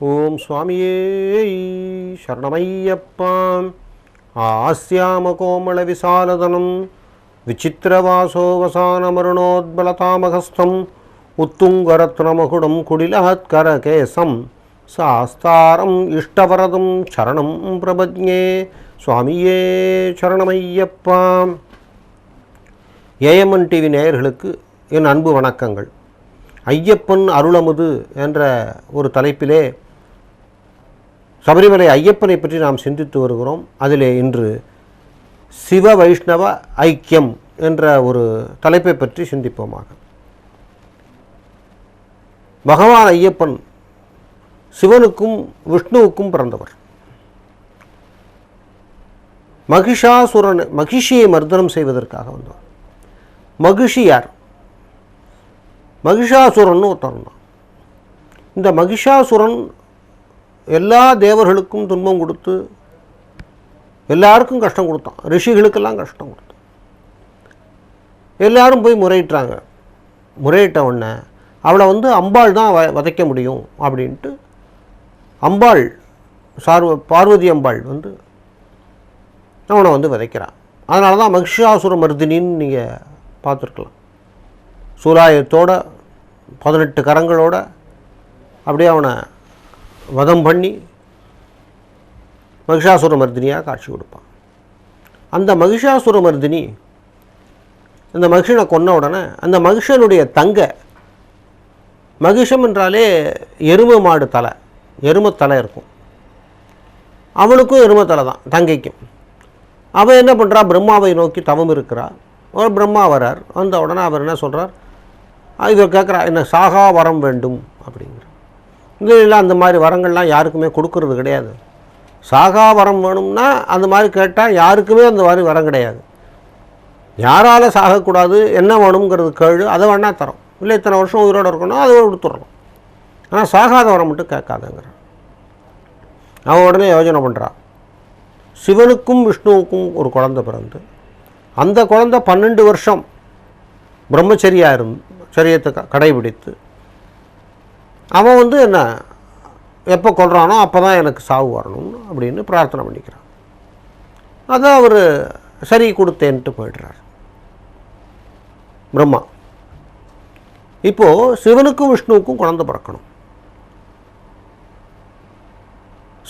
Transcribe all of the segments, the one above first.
ஓம் சுவாமியே சரணமையப்பாம் ஆஸ்யாம கோமள விசாலதனம். விசித்திரவாசோவசானமருணோத்பலதாமகஸ்தம் உத்துங்கரத்னமகுடம் குடிலஹத்கரகேசம். சாஸ்தாரம் இஷ்டவரதம் சரணம் பிரபஜ்ஞே. சுவாமியே சரணமையப்பாம் ஏஎம்என் டிவி நேயர்களுக்கு என் அன்பு வணக்கங்கள். ஐயப்பன் அருளமுது என்ற ஒரு தலைப்பிலே சபரிமலை ஐயப்பனை பற்றி நாம் சிந்தித்து வருகிறோம். அதிலே இன்று சிவ வைஷ்ணவ ஐக்கியம் என்ற ஒரு தலைப்பை பற்றி சிந்திப்போமாக. பகவான் ஐயப்பன் சிவனுக்கும் விஷ்ணுவுக்கும் பிறந்தவர். மகிஷாசுரன் மகிஷியை மர்தனம் செய்வதற்காக வந்தவர். மகிஷி யார்? மகிஷாசுரன் ஒருத்தர் இந்த மகிஷாசுரன் எல்லா தேவர்களுக்கும் துன்பம் கொடுத்து எல்லாருக்கும் கஷ்டம் கொடுத்தான். ரிஷிகளுக்கெல்லாம் கஷ்டம் கொடுத்தான் எல்லாரும் போய் முறையிட்டாங்க. முறையிட்ட உடனே அவளை வந்து அம்பாள் தான் வ வதைக்க முடியும் அப்படின்ட்டு அம்பாள் சார்வ பார்வதி அம்பாள் வந்து அவனை வந்து விதைக்கிறான் அதனால தான் மகிஷாசுர மருதினின்னு நீங்கள் பார்த்துருக்கலாம். சூலாயத்தோட பதினெட்டு கரங்களோட அப்படியே அவனை வதம் பண்ணி மகிஷாசுர மர்தினியாக காட்சி கொடுப்பான். அந்த மகிஷாசுர மர்தினி அந்த மகிஷனை கொன்ன உடனே அந்த மகிஷனுடைய தங்க மகிஷம் என்றாலே எருமை மாடு தலை எருமை தலை இருக்கும். அவனுக்கும் எரும தலை தான் தங்கைக்கும். அவள் என்ன பண்ணுறா பிரம்மாவை நோக்கி தவம் இருக்கிறார் ஒரு பிரம்மா வரார். வந்த உடனே அவர் என்ன சொல்கிறார் இதை கேட்குறா என்ன சாகா வரம் வேண்டும் அப்படிங்கிற இதில் அந்த மாதிரி வரங்கள்லாம் யாருக்குமே கொடுக்கறது கிடையாது. சாகா வரம் வேணும்னா அந்த மாதிரி கேட்டால் யாருக்குமே அந்த மாதிரி வரம் கிடையாது. யாரால் சாகக்கூடாது என்ன வேணுங்கிறது கேளு அதை வேணால் தரோம். இல்லை இத்தனை வருஷம் உயிரோடு இருக்கணும் அதை கொடுத்துட்றோம் ஆனால் சாகாத வரம் மட்டும் கேட்காதங்கிறான். அவன் உடனே யோஜனை பண்ணுறான் சிவனுக்கும் விஷ்ணுவுக்கும் ஒரு குழந்தை பிறந்து அந்த குழந்தை பன்னெண்டு வருஷம் பிரம்மச்சரியாக இருந்து சரியத்தை க- கடைபிடித்து அவன் வந்து என்ன எப்போ கொள்றானோ அப்போ தான் எனக்கு சாவு வரணும்னு அப்படின்னு பிரார்த்தனை பண்ணிக்கிறான். அதை அவர் சரி கொடுத்தேன்ட்டு போயிடுறார். பிரம்மா. இப்போது சிவனுக்கும் விஷ்ணுவுக்கும் குழந்த பிறக்கணும்.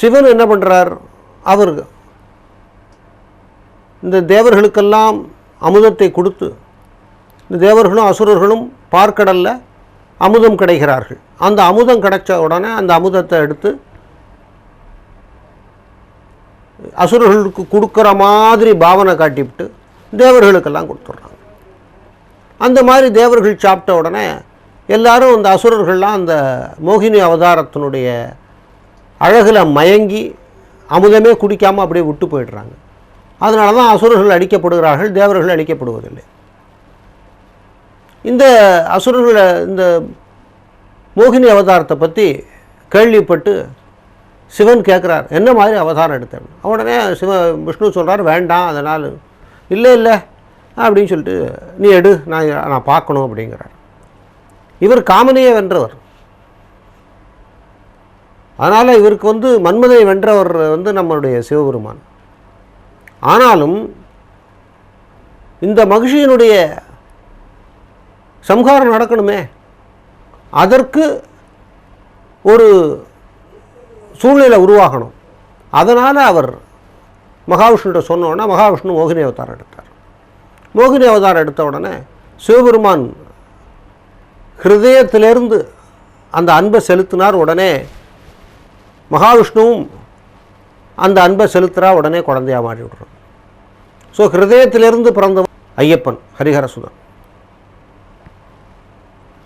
சிவன் என்ன பண்ணுறார் அவர் இந்த தேவர்களுக்கெல்லாம் அமுதத்தை கொடுத்து இந்த தேவர்களும் அசுரர்களும் பார்க்கடலில் அமுதம் கிடைக்கிறார்கள் அந்த அமுதம் கிடைச்ச உடனே அந்த அமுதத்தை எடுத்து அசுரர்களுக்கு கொடுக்குற மாதிரி பாவனை காட்டிவிட்டு தேவர்களுக்கெல்லாம் கொடுத்துட்றாங்க. அந்த மாதிரி தேவர்கள் சாப்பிட்ட உடனே எல்லாரும் அந்த அசுரர்கள்லாம் அந்த மோகினி அவதாரத்தினுடைய அழகில் மயங்கி அமுதமே குடிக்காமல் அப்படியே விட்டு போயிடுறாங்க. அதனால தான் அசுரர்கள் அழிக்கப்படுகிறார்கள் தேவர்கள் அழிக்கப்படுவதில்லை இந்த அசுரர்களை இந்த மோகினி அவதாரத்தை பற்றி கேள்விப்பட்டு சிவன் கேட்குறார் என்ன மாதிரி அவதாரம் எடுத்தேன்? உடனே சிவ விஷ்ணு சொல்கிறார் வேண்டாம் அதனால் இல்லை இல்லை அப்படின்னு சொல்லிட்டு நீ எடு நான் நான் பார்க்கணும் அப்படிங்கிறார். இவர் காமனையை வென்றவர். அதனால் இவருக்கு வந்து மன்மதை வென்றவர் வந்து நம்மளுடைய சிவபெருமான். ஆனாலும் இந்த மகிழ்ச்சியினுடைய சம்ஹாரம் நடக்கணுமே. அதற்கு ஒரு சூழ்நிலை உருவாகணும். அதனால் அவர் மகாவிஷ்ணுகிட்ட சொன்னோன்னா மகாவிஷ்ணு மோகினி அவதாரம் எடுத்தார். மோகினி அவதாரம் எடுத்த உடனே சிவபெருமான் ஹிருதயத்திலிருந்து அந்த அன்பை செலுத்தினார். உடனே மகாவிஷ்ணுவும் அந்த அன்பை செலுத்துகிறா உடனே குழந்தையாக மாறி விடுறோம் ஸோ ஹிருதயத்திலிருந்து பிறந்தவன் ஐயப்பன் ஹரிஹரசுதன்.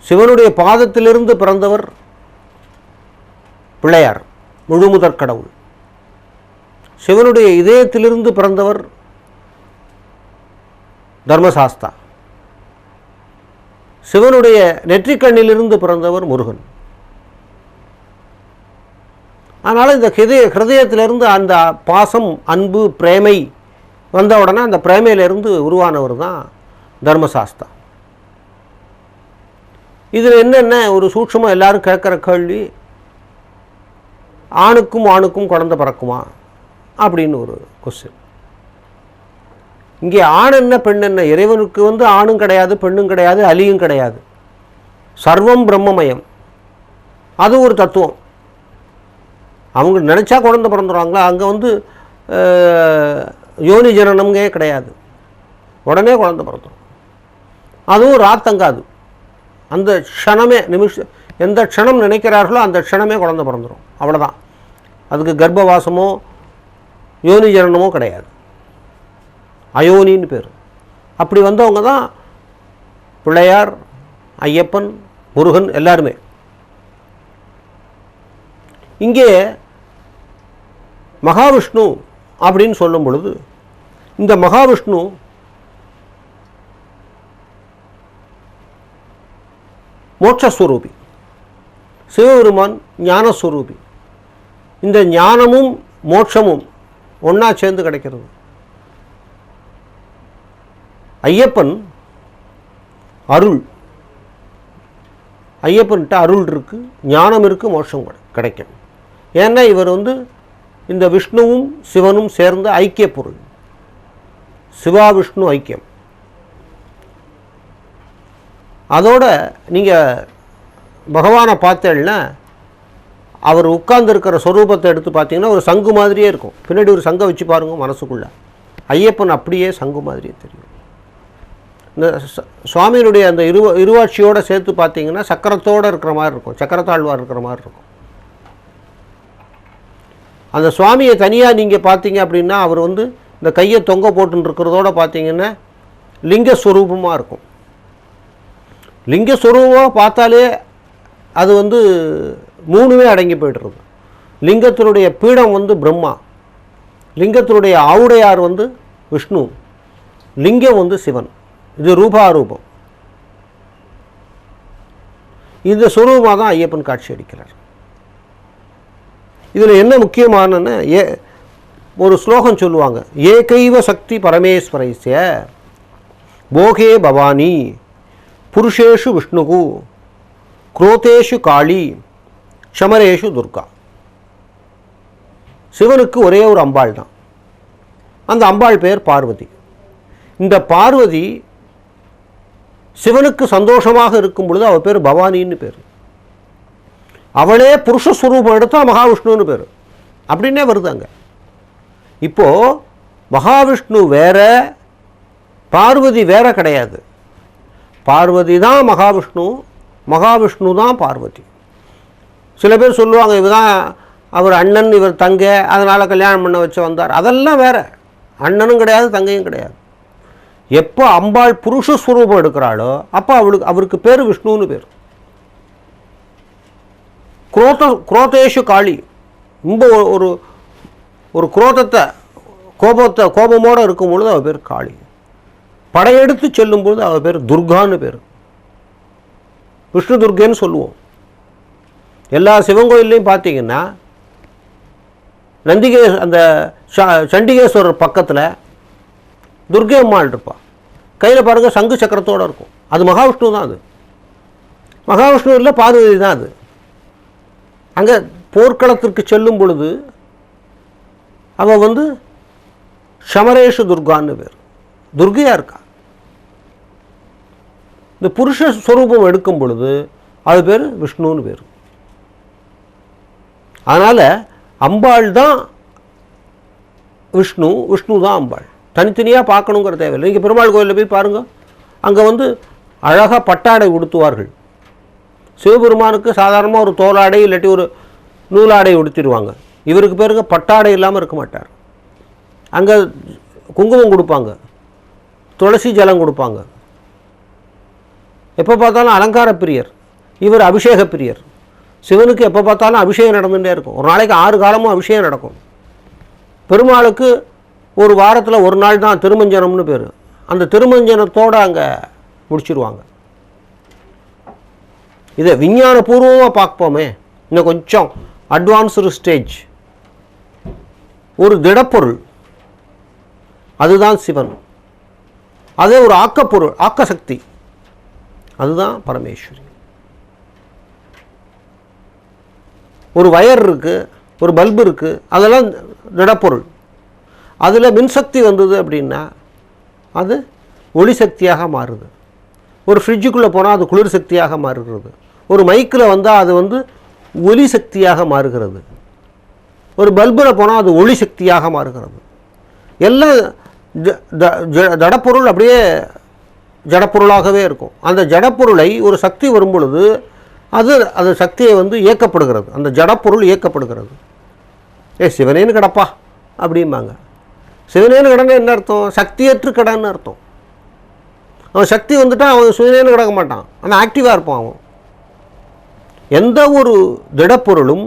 சிவனுடைய பாதத்திலிருந்து பிறந்தவர் பிள்ளையார் முழுமுதற் கடவுள். சிவனுடைய இதயத்திலிருந்து பிறந்தவர் தர்மசாஸ்தா. சிவனுடைய நெற்றிக்கண்ணிலிருந்து பிறந்தவர் முருகன். அதனால் இந்த ஹிதய ஹிருதயத்திலிருந்து அந்த பாசம் அன்பு பிரேமை வந்த உடனே அந்த பிரேமையிலிருந்து உருவானவர் தான் தர்மசாஸ்தா. இதில் என்னென்ன ஒரு சூட்சமாக எல்லாரும் கேட்குற கேள்வி? ஆணுக்கும் ஆணுக்கும் குழந்தை பிறக்குமா? அப்படின்னு ஒரு கொஸ்டின் இங்கே ஆண் என்ன பெண் என்ன? இறைவனுக்கு வந்து ஆணும் கிடையாது பெண்ணும் கிடையாது அலியும் கிடையாது. சர்வம் பிரம்மமயம். அது ஒரு தத்துவம். அவங்க நினச்சா குழந்தை பிறந்துடுவாங்களா அங்கே வந்து யோனி ஜனனம்ங்கே கிடையாது. உடனே குழந்தை பிறந்துடும் அதுவும் ராத்தங்காது. அந்த க்ஷணமே நிமிஷ எந்த க்ஷணம் நினைக்கிறார்களோ அந்த க்ஷணமே குழந்தை பிறந்துடும் அவ்வளோதான் அதுக்கு கர்ப்பவாசமோ யோனி ஜனனமோ கிடையாது. அயோனின்னு பேர். அப்படி வந்தவங்க தான் பிள்ளையார் ஐயப்பன் முருகன் எல்லாருமே. இங்கே மகாவிஷ்ணு அப்படின்னு சொல்லும் பொழுது இந்த மகாவிஷ்ணு மோட்சஸ்வரூபி. சிவபெருமான் ஞானஸ்வரூபி. இந்த ஞானமும் மோட்சமும் ஒன்றா சேர்ந்து கிடைக்கிறது. ஐயப்பன் அருள். ஐயப்பன்கிட்ட அருள் இருக்குது ஞானம் இருக்குது மோட்சம் கிடை- கிடைக்கும். ஏன்னா இவர் வந்து இந்த விஷ்ணுவும் சிவனும் சேர்ந்த ஐக்கிய பொருள். சிவா விஷ்ணு ஐக்கியம். அதோட நீங்கள் பகவானை பார்த்தேன்னா அவர் உட்கார்ந்துருக்கிற சொரூபத்தை எடுத்து பார்த்தீங்கன்னா ஒரு சங்கு மாதிரியே இருக்கும். பின்னாடி ஒரு சங்கை வச்சு பாருங்க மனசுக்குள்ளே. ஐயப்பன் அப்படியே சங்கு மாதிரியே தெரியும். இந்த சுவாமியினுடைய அந்த இருவ இருவாட்சியோடு சேர்த்து பார்த்தீங்கன்னா சக்கரத்தோடு இருக்கிற மாதிரி இருக்கும். சக்கரத்தாழ்வார் இருக்கிற மாதிரி இருக்கும். அந்த சுவாமியை தனியாக நீங்கள் பார்த்தீங்க அப்படின்னா அவர் வந்து இந்த கையை தொங்க போட்டுன்னு இருக்கிறதோட பார்த்தீங்கன்னா லிங்கஸ்வரூபமாக இருக்கும். லிங்க ஸ்வரூபமாக பார்த்தாலே அது வந்து மூணுமே அடங்கி போய்ட்டுருது. லிங்கத்தினுடைய பீடம் வந்து பிரம்மா. லிங்கத்தினுடைய ஆவுடையார் வந்து விஷ்ணு. லிங்கம் வந்து சிவன். இது ரூபாரூபம். இந்த சுரூபமாக தான் ஐயப்பன் காட்சி அளிக்கிறார் இதில் என்ன முக்கியமானன்னு ஏ ஒரு ஸ்லோகம் சொல்லுவாங்க. ஏகைவ சக்தி பரமேஸ்வரைசிய போகே பவானி. புருஷேஷு விஷ்ணுகு குரோதேஷு காளி சமரேஷு துர்கா. சிவனுக்கு ஒரே ஒரு அம்பாள் தான். அந்த அம்பாள் பெயர் பார்வதி. இந்த பார்வதி சிவனுக்கு சந்தோஷமாக இருக்கும் பொழுது அவள் பேர் பவானின்னு பேர். அவளே புருஷஸ்வரூபம் எடுத்தால் மகாவிஷ்ணுன்னு பேர். அப்படின்னே வருது அங்கே இப்போது மகாவிஷ்ணு வேற பார்வதி வேற கிடையாது. பார்வதி தான் மகாவிஷ்ணு மகாவிஷ்ணு தான் பார்வதி. சில பேர் சொல்லுவாங்க இவர் தான் அவர் அண்ணன் இவர் தங்க அதனால் கல்யாணம் பண்ண வச்சு வந்தார். அதெல்லாம் வேற. அண்ணனும் கிடையாது தங்கையும் கிடையாது. எப்போ அம்பாள் புருஷஸ்வரூபம் எடுக்கிறாளோ அப்போ அவளுக்கு அவருக்கு பேர் விஷ்ணுன்னு பேர். குரோத குரோதேஷு காளி. ரொம்ப ஒரு- ஒரு ஒரு குரோதத்தை கோபத்தை கோபமோடு இருக்கும் பொழுது அவள் பேர் காளி. படையெடுத்து செல்லும்போது அவள் பேர் துர்கான்னு பேர். விஷ்ணு துர்கேன்னு சொல்லுவோம். எல்லா சிவன் கோயில்லையும் பார்த்தீங்கன்னா நந்திகே அந்த ச- சண்டிகேஸ்வரர் பக்கத்தில் துர்கை அம்மாள் இருப்பாள் கையில் பாருங்கள் சங்கு சக்கரத்தோடு இருக்கும். அது மகாவிஷ்ணு தான் அது. மகாவிஷ்ணு இல்லை பார்வதி தான் அது. அங்கே போர்க்களத்திற்கு செல்லும் பொழுது அவள் வந்து ஷமரேஷு துர்கான்னு பேர். துர்கையாக இருக்கா? இந்த புருஷ ஸ்வரூபம் எடுக்கும் பொழுது அது பேர் விஷ்ணுன்னு பேர். அதனால் அம்பாள் தான் விஷ்ணு விஷ்ணு தான் அம்பாள். தனித்தனியாக பார்க்கணுங்கிற தேவையில்லை. நீங்கள் பெருமாள் கோயிலில் போய் பாருங்கள் அங்கே வந்து அழகாக பட்டாடை உடுத்துவார்கள். சிவபெருமானுக்கு சாதாரணமாக ஒரு தோலாடை இல்லாட்டி ஒரு நூலாடை உடுத்திடுவாங்க. இவருக்கு பேருங்க பட்டாடை இல்லாமல் இருக்க மாட்டார். அங்கே குங்குமம் கொடுப்பாங்க. துளசி ஜலம் கொடுப்பாங்க. எப்போ பார்த்தாலும் அலங்கார பிரியர். இவர் அபிஷேக பிரியர். சிவனுக்கு எப்போ பார்த்தாலும் அபிஷேகம் நடந்துகிட்டே இருக்கும். ஒரு நாளைக்கு ஆறு காலமும் அபிஷேகம் நடக்கும். பெருமாளுக்கு ஒரு வாரத்தில் ஒரு நாள் தான் திருமஞ்சனம்னு பேர். அந்த திருமஞ்சனத்தோடு அங்கே முடிச்சிருவாங்க. இதை விஞ்ஞானபூர்வமாக பார்ப்போமே. இன்னும் கொஞ்சம் அட்வான்ஸ்டு ஸ்டேஜ் ஒரு திடப்பொருள். அதுதான் சிவன். அதே ஒரு ஆக்கப்பொருள் ஆக்கசக்தி. அதுதான் பரமேஸ்வரி. ஒரு வயர் இருக்குது ஒரு பல்பு இருக்குது அதெல்லாம் திடப்பொருள். அதில் மின்சக்தி வந்தது அப்படின்னா அது ஒளி சக்தியாக மாறுது. ஒரு ஃப்ரிட்ஜுக்குள்ளே போனால் அது குளிர் சக்தியாக மாறுகிறது. ஒரு மைக்கில் வந்தால் அது வந்து ஒலி சக்தியாக மாறுகிறது. ஒரு பல்பில் போனால் அது ஒளி சக்தியாக மாறுகிறது. எல்லாம் ஜடப்பொருள் அப்படியே ஜடப்பொருளாகவே இருக்கும். அந்த ஜடப்பொருளை ஒரு சக்தி வரும்பொழுது அது அது சக்தியை வந்து இயக்கப்படுகிறது. அந்த ஜடப்பொருள் இயக்கப்படுகிறது. ஏ சிவனேன்னு கிடப்பா அப்படிம்பாங்க. சிவனேன்னு கடனை என்ன அர்த்தம்? சக்தியற்று கடன்னு அர்த்தம். அவன் சக்தி வந்துட்டால் அவன் சிவனேன்னு கிடக்க மாட்டான். அவன் ஆக்டிவாக இருப்பான் அவன். எந்த ஒரு திடப்பொருளும்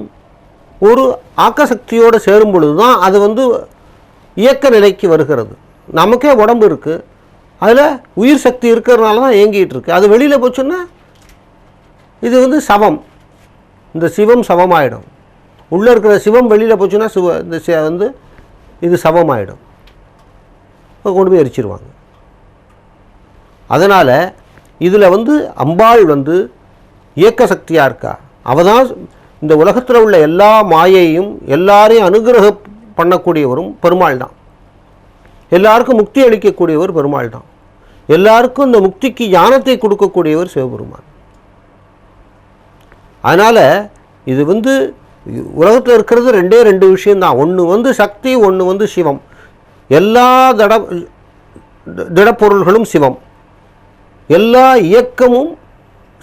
ஒரு ஆக்கசக்தியோடு சேரும் பொழுது தான் அது வந்து இயக்க நிலைக்கு வருகிறது. நமக்கே உடம்பு இருக்குது அதில் உயிர் சக்தி இருக்கிறதுனால தான் இயங்கிகிட்டு இருக்கு. அது வெளியில் போச்சுன்னா இது வந்து சவம். இந்த சிவம் சவமாயிடும். உள்ளே இருக்கிற சிவம் வெளியில் போச்சுன்னா சிவ இந்த வந்து இது சவமாயிடும். கொண்டு போய் எரிச்சிருவாங்க. அதனால் இதில் வந்து அம்பாள் வந்து இயக்க சக்தியாக இருக்கா? அவள் தான் இந்த உலகத்தில் உள்ள எல்லா மாயையும் எல்லாரையும் அனுகிரகம் பண்ணக்கூடியவரும் பெருமாள் தான். எல்லாருக்கும் முக்தி அளிக்கக்கூடியவர் பெருமாள் தான். எல்லாருக்கும் இந்த முக்திக்கு ஞானத்தை கொடுக்கக்கூடியவர் சிவபெருமான். அதனால் இது வந்து உலகத்தில் இருக்கிறது ரெண்டே ரெண்டு விஷயம்தான். ஒன்று வந்து சக்தி ஒன்று வந்து சிவம். எல்லா தட திடப்பொருள்களும் சிவம். எல்லா இயக்கமும்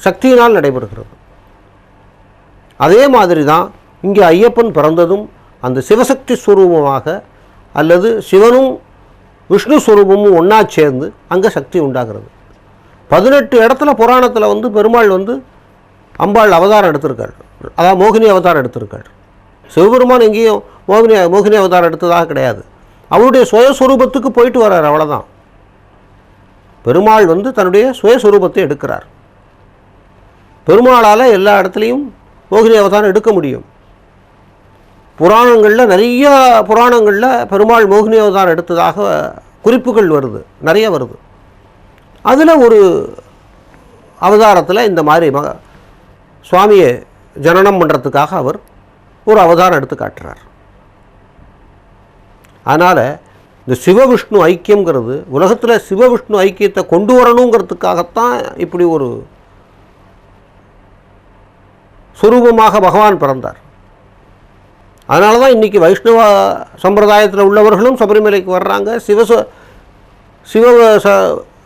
சக்தியினால் நடைபெறுகிறது. அதே மாதிரி தான் இங்கே ஐயப்பன் பிறந்ததும் அந்த சிவசக்தி ஸ்வரூபமாக அல்லது சிவனும் விஷ்ணு ஸ்வரூபமும் ஒன்றா சேர்ந்து அங்கே சக்தி உண்டாகிறது. பதினெட்டு இடத்துல புராணத்தில் வந்து பெருமாள் வந்து அம்பாள் அவதாரம் எடுத்திருக்காள். அதாவது மோகினி அவதாரம் எடுத்திருக்காள். சிவபெருமான் எங்கேயும் மோகினி மோகினி அவதாரம் எடுத்ததாக கிடையாது. அவருடைய சுயஸ்வரூபத்துக்கு போயிட்டு வர்றார் அவ்வளோதான் பெருமாள் வந்து தன்னுடைய சுயஸ்வரூபத்தை எடுக்கிறார். பெருமாளால் எல்லா இடத்துலையும் மோகினி அவதாரம் எடுக்க முடியும். புராணங்களில் நிறைய புராணங்களில் பெருமாள் மோகினி அவதாரம் எடுத்ததாக குறிப்புகள் வருது நிறைய வருது. அதில் ஒரு அவதாரத்தில் இந்த மாதிரி மக சுவாமியை ஜனனம் பண்ணுறதுக்காக அவர் ஒரு அவதாரம் எடுத்து காட்டுறார். அதனால் இந்த சிவவிஷ்ணு ஐக்கியங்கிறது உலகத்தில் சிவவிஷ்ணு ஐக்கியத்தை கொண்டு வரணுங்கிறதுக்காகத்தான் இப்படி ஒரு சுரூபமாக பகவான் பிறந்தார். அதனால தான் இன்றைக்கி வைஷ்ணவ சம்பிரதாயத்தில் உள்ளவர்களும் சபரிமலைக்கு வர்றாங்க. சிவ சிவ ச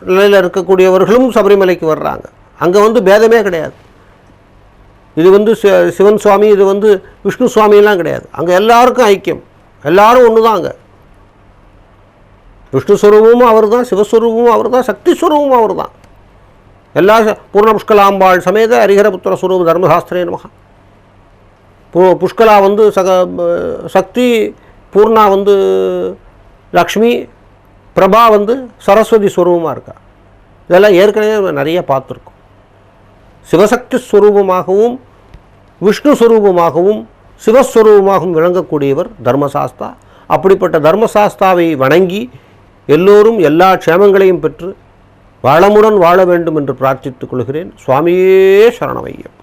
நிலையில் இருக்கக்கூடியவர்களும் சபரிமலைக்கு வர்றாங்க. அங்கே வந்து பேதமே கிடையாது. இது வந்து சிவன் சுவாமி இது வந்து விஷ்ணு சுவாமிலாம் கிடையாது. அங்கே எல்லாருக்கும் ஐக்கியம். எல்லாரும் ஒன்று தான் அங்கே. விஷ்ணு ஸ்வரூபமும் அவர் தான் சிவஸ்வரூபமும் அவர் தான் சக்தி ஸ்வரூபமும் அவர் தான் எல்லா பூர்ணபுஷ்கலாம்பாள் சமேத ஹரிஹரபுத்திர ஸ்வரூப தர்மசாஸ்திரே நமகா பு புஷ்கலா வந்து சக சக்தி பூர்ணா வந்து லக்ஷ்மி பிரபா வந்து சரஸ்வதி ஸ்வரூபமாக இருக்கா? இதெல்லாம் ஏற்கனவே நிறைய பார்த்துருக்கோம். சிவசக்தி ஸ்வரூபமாகவும் விஷ்ணு ஸ்வரூபமாகவும் சிவஸ்வரூபமாகவும் விளங்கக்கூடியவர் தர்மசாஸ்தா. அப்படிப்பட்ட தர்மசாஸ்தாவை வணங்கி எல்லோரும் எல்லா க்ஷேமங்களையும் பெற்று வளமுடன் வாழ வேண்டும் என்று பிரார்த்தித்துக் கொள்கிறேன். சுவாமியே சரணமையம்